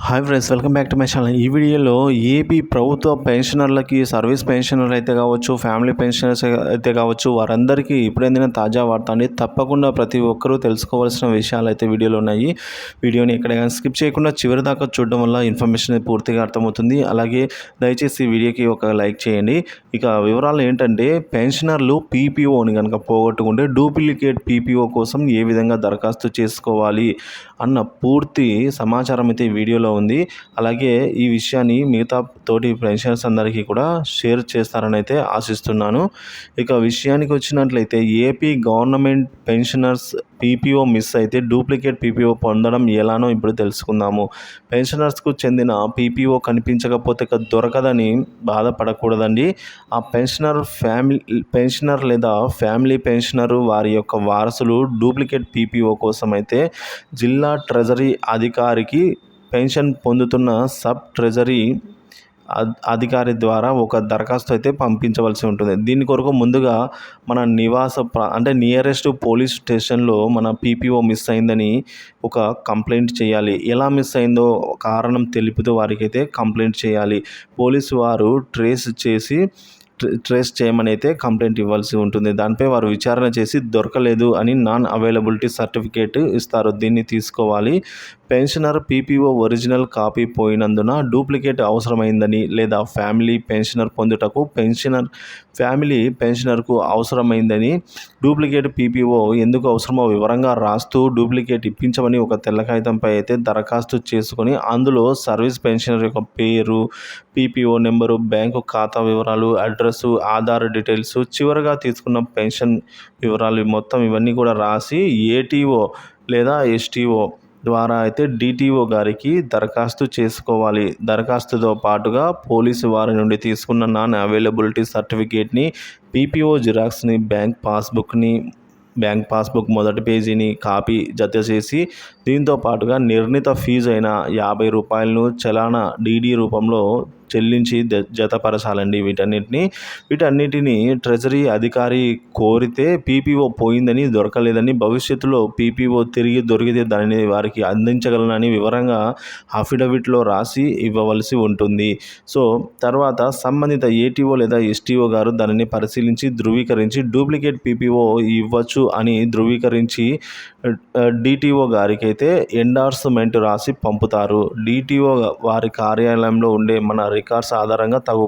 Hi friends welcome back to my channel ఈ వీడియోలో AP ప్రభుత్వ పెన్షనర్లకి సర్వీస్ పెన్షనర్లు అయితే కావచ్చు ఫ్యామిలీ పెన్షనర్స్ అయితే కావచ్చు వారందరికీ ఇప్పుడైనా తాజా వార్త అండి. తప్పకుండా ప్రతి ఒక్కరూ తెలుసుకోవాల్సిన విషయాలు అయితే వీడియోలో ఉన్నాయి. వీడియోని ఎక్కడైనా స్కిప్ చేయకుండా చివరి దాకా చూడడం వల్ల ఇన్ఫర్మేషన్ పూర్తిగా అర్థమవుతుంది. అలాగే దయచేసి వీడియోకి ఒక లైక్ చేయండి. ఇక వివరాలు ఏంటంటే పెన్షనర్లు పీపీఓని కనుక పోగొట్టుకుంటే డూప్లికేట్ పీపీఓ కోసం ఏ విధంగా దరఖాస్తు చేసుకోవాలి అన్న పూర్తి సమాచారం అయితే వీడియోలో ఉంది. అలాగే ఈ విషయాన్ని మిగతా తోటి పెన్షనర్స్ అందరికీ కూడా షేర్ చేస్తారని అయితే ఆశిస్తున్నాను. ఇక విషయానికి వచ్చినట్లయితే AP government pensioners PPO miss అయితే డూప్లికేట్ పీపీఓ పొందడం ఎలానో ఇప్పుడు తెలుసుకుందాము. పెన్షనర్స్కు చెందిన పీపీఓ కనిపించకపోతే దొరకదని బాధపడకూడదండి. ఆ పెన్షనర్ ఫ్యామిలీ పెన్షనర్ లేదా ఫ్యామిలీ పెన్షనర్ వారి యొక్క వారసులు డూప్లికేట్ పీపీఓ కోసం అయితే జిల్లా ట్రెజరీ అధికారికి పెన్షన్ పొందుతున్న సబ్ ట్రెజరీ అధికారి ద్వారా ఒక దరఖాస్తు అయితే పంపించవలసి ఉంటుంది. దీని కొరకు ముందుగా మన నివాస అంటే నియరెస్ట్ పోలీస్ స్టేషన్లో మన పీపీఓ మిస్ అయిందని ఒక కంప్లైంట్ చేయాలి. ఎలా మిస్ అయిందో కారణం తెలుపుతూ వారికి అయితే కంప్లైంట్ చేయాలి. పోలీసు వారు ట్రేస్ చేసి ట్రేస్ చేయమని అయితే కంప్లైంట్ ఇవ్వాల్సి ఉంటుంది. దానిపై వారు విచారణ చేసి దొరకలేదు అని నాన్ అవైలబిలిటీ సర్టిఫికేట్ ఇస్తారు. దీన్ని తీసుకోవాలి. పెన్షనర్ పీపీఓ ఒరిజినల్ కాపీ పోయినందున డూప్లికేట్ అవసరమైందని లేదా ఫ్యామిలీ పెన్షనర్ పొందుటకు పెన్షనర్ ఫ్యామిలీ పెన్షనర్కు అవసరమైందని డూప్లికేట్ పీపీఓ ఎందుకు అవసరమో వివరంగా రాస్తూ డూప్లికేట్ ఇప్పించమని ఒక తెల్ల కాగితంపై అయితే దరఖాస్తు చేసుకొని అందులో సర్వీస్ పెన్షనర్ యొక్క పేరు పీపీఓ నెంబరు బ్యాంకు ఖాతా వివరాలు అడ్రస్ ఆధార్ డీటెయిల్స్ చివరిగా తీసుకున్న పెన్షన్ వివరాలు మొత్తం ఇవన్నీ కూడా రాసి ఏటీఓ లేదా ఎస్టీఓ ద్వారా అయితే డిటిఓ గారికి దరఖాస్తు చేసుకోవాలి. దరఖాస్తుతో పాటుగా పోలీసు వారి నుండి తీసుకున్న నాన్ అవైలబిలిటీ సర్టిఫికేట్ని పీపీఓ జిరాక్స్ని బ్యాంక్ పాస్బుక్ని బ్యాంక్ పాస్బుక్ మొదటి పేజీని కాపీ జత చేసి దీంతో పాటుగా నిర్ణీత ఫీజు అయిన యాభై రూపాయలను చలానా డీడీ రూపంలో చెల్లించి జతపరచాలండి వీటన్నిటిని. వీటన్నిటిని ట్రెజరీ అధికారి కోరితే పీపీఓ పోయిందని దొరకలేదని భవిష్యత్తులో పీపీఓ తిరిగి దొరికితే దానిని వారికి అందించగలనని వివరంగా అఫిడవిట్లో రాసి ఇవ్వవలసి ఉంటుంది. సో తర్వాత సంబంధిత ఏటీఓ లేదా ఎస్టీఓ గారు దానిని పరిశీలించి ధృవీకరించి డూప్లికేట్ పీపీఓ ఇవ్వచ్చు అని ధృవీకరించి డిటిఓ గారికి అయితే ఎండార్స్మెంట్ రాసి పంపుతారు. డిటిఓ వారి కార్యాలయంలో ఉండే మన రికార్డ్స్ ఆధారంగా తగు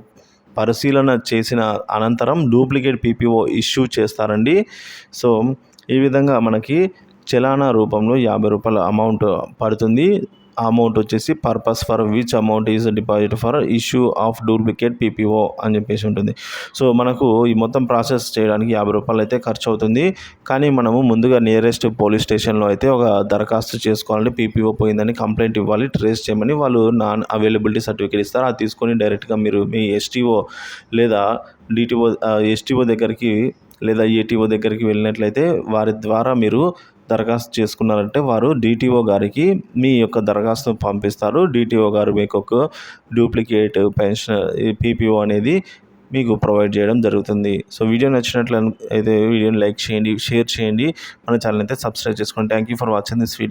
పరిశీలన చేసిన అనంతరం డూప్లికేట్ పీపీఓ ఇష్యూ చేస్తారండి. సో ఈ విధంగా మనకి చలానా రూపంలో యాభై రూపాయల అమౌంట్ పడుతుంది. అమౌంట్ వచ్చేసి purpose for which amount is deposit for issue of duplicate PPO అని చెప్పేసి ఉంటుంది. సో మనకు ఈ మొత్తం ప్రాసెస్ చేయడానికి యాభై రూపాయలు అయితే ఖర్చు అవుతుంది. కానీ మనము ముందుగా నియరెస్ట్ పోలీస్ స్టేషన్లో అయితే ఒక దరఖాస్తు చేసుకోవాలంటే పీపీఓ పోయిందని కంప్లైంట్ ఇవ్వాలి ట్రేస్ చేయమని వాళ్ళు నాన్ అవైలబిలిటీ సర్టిఫికేట్ ఇస్తారు. అది తీసుకొని డైరెక్ట్గా మీరు మీ ఎస్టీఓ లేదా డిటిఓ ఎస్టీఓ దగ్గరికి లేదా ఏటీఓ దగ్గరికి వెళ్ళినట్లయితే వారి ద్వారా మీరు దరఖాస్తు చేసుకున్నారంటే వారు డిటిఓ గారికి మీ యొక్క దరఖాస్తును పంపిస్తారు. డిటిఓ గారు మీకు ఒక డూప్లికేట్ పెన్షన్ పీపీఓ అనేది మీకు ప్రొవైడ్ చేయడం జరుగుతుంది. సో వీడియో నచ్చినట్లు అయితే వీడియోని లైక్ చేయండి షేర్ చేయండి. మన ఛానల్ అయితే సబ్స్క్రైబ్ చేసుకోండి. Thank you for watching this video